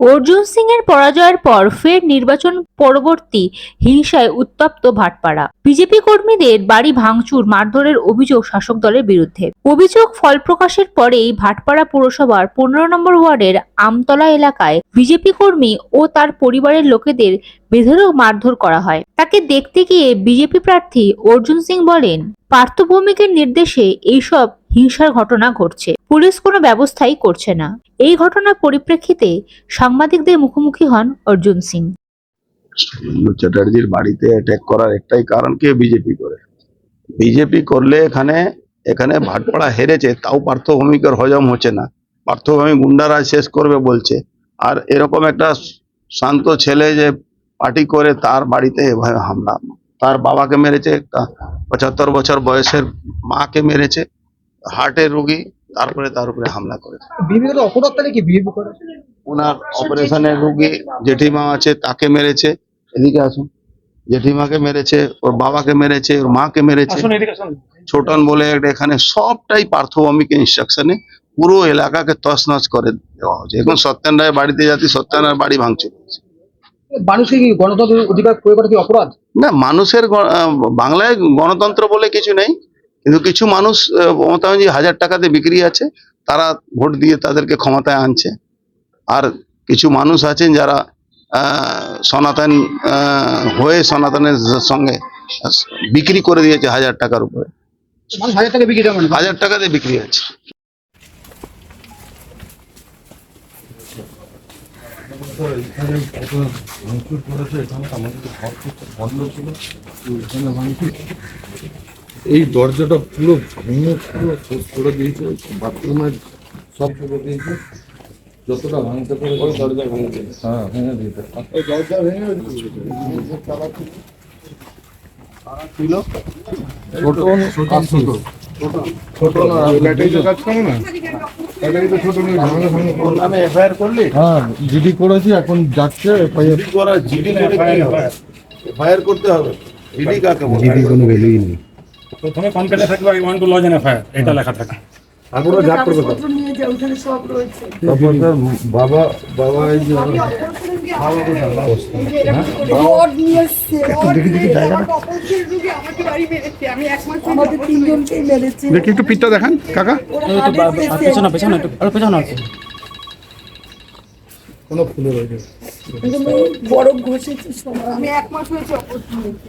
অর্জুন সিং এর পরাজয়ের পর ফের নির্বাচন পরবর্তী হিংসায় উত্তপ্ত ভাটপাড়া। বিজেপি কর্মীদের বাড়ি ভাঙচুর, মারধরের অভিযোগ শাসক দলের বিরুদ্ধে। অভিযোগ ফল প্রকাশের পরেই ভাটপাড়া পুরসভার পনেরো নম্বর ওয়ার্ডের আমতলা এলাকায় বিজেপি কর্মী ও তার পরিবারের লোকেদের বেধড়ক মারধর করা হয়। তাকে দেখতে গিয়ে বিজেপি প্রার্থী অর্জুন সিং বলেন পার্থ ভৌমিকের নির্দেশে এইসব হিংসার ঘটনা ঘটছে। পুলিশ কোনো ব্যবস্থাই করছে না। এই ঘটনার পরিপ্রেক্ষিতে সাংবাদিকদের মুখোমুখি হন অর্জুন সিং। চ্যাটার্জির বাড়িতে অ্যাটাক করার একটাই কারণ কে বিজেপি করে? বিজেপি করলে এখানে এখানে ভাটপাড়া হেরেছে, তাও পার্থভূমিকার হজম হচ্ছে না। পার্থভূমি গুন্ডারা শেষ করবে বলছে। আর এরকম একটা শান্ত ছেলে যে পার্টি করে, তার বাড়িতে এভাবে হামলা। তার বাবাকে মেরেছে পঁচাত্তর বছর বয়সের মাকে মেরেছে। হার্টের রুগী তারপরে তার উপরে হামলা করেছে বিভিন্ন অপরাধ তাহলে কি বিহেভ করে? ওনার অপারেশনের রুগী জেঠিমা আছে তাকে মেরেছে। এদিকে আসুন। জেঠিমাকে মেরেছে ওর বাবাকে মেরেছে ওর মাকে মেরেছে। আসুন এদিকে আসুন। ছোটন বলে একটা এখানে সবটাই পার্থভূমিক ইনস্ট্রাকশনে পুরো এলাকাকে তছনছ করে দেওয়া হচ্ছে এখন সত্যেন রায় বাড়িতে যাচ্ছি সত্যেন রায় বাড়ি ভাঙচুর করছে। মানুষকে কি গণতন্ত্রের অধিকার প্রয়োগ করা কি অপরাধ? না মানুষের বাংলায় গণতন্ত্র বলে কিছু নেই। কিন্তু কিছু মানুষ মমতা ব্যানার্জি হাজার টাকাতে বিক্রি আছে তারা ভোট দিয়ে তাদেরকে ক্ষমতায় আনছে। আর কিছু মানুষ আছেন যারা সনাতন হয়ে সনাতনের সঙ্গে বিক্রি করে দিয়েছে হাজার টাকার উপরে। হাজার টাকা হাজার টাকাতে বিক্রি আছে এখানে ভাঙচুর করেছে এখানে আমাদের ঘর বন্ধ ছিল। তো এখানে ভাঙচুর এই দরজাটা পুরো ভেঙে পুরো শেষ করে দিয়েছে বাথরুমের সব করে দিয়েছে। যতটা ভাঙতে পারে দরজা ভেঙে দিয়েছে। হ্যাঁ ভেঙে দিয়েছে। দরজা ভেঙে ছিল ছোট ছোট? ছোট। না কাজ করে না? ব্যাটারি তো ভাঙা নামে এফআইআর করলি? হ্যাঁ জিডি করেছি এখন যাচ্ছে এফআইআর জিডি করা জিডি করে করতে হবে। জিডি কাকে বলে? কোনো ভ্যালুই নেই। প্রথমে কমপ্লেনে থাকবে I want to lodge an FIR এটা লেখা থাকে। তারপরে যা করবে তো। কাগজপত্র নিয়ে যায় ওখানে সব রয়েছে। তারপর বাবা বাবা এই যে এসছে দেখি দেখি জায়গাটা। আমাকে বাড়ি দেখি একটু পিঠটা দেখান কাকা। পেছনে পেছনে একটু আরও পেছনে আছে। কোনো বরফ ঘষেছে আমি এক মাস হয়েছে অপারেশন হয়েছে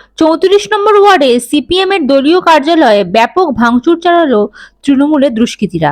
চৌত্রিশ নম্বর ওয়ার্ডে সিপিএম এর দলীয় কার্যালয়ে ব্যাপক ভাঙচুর চালালো তৃণমূলের দুষ্কৃতীরা।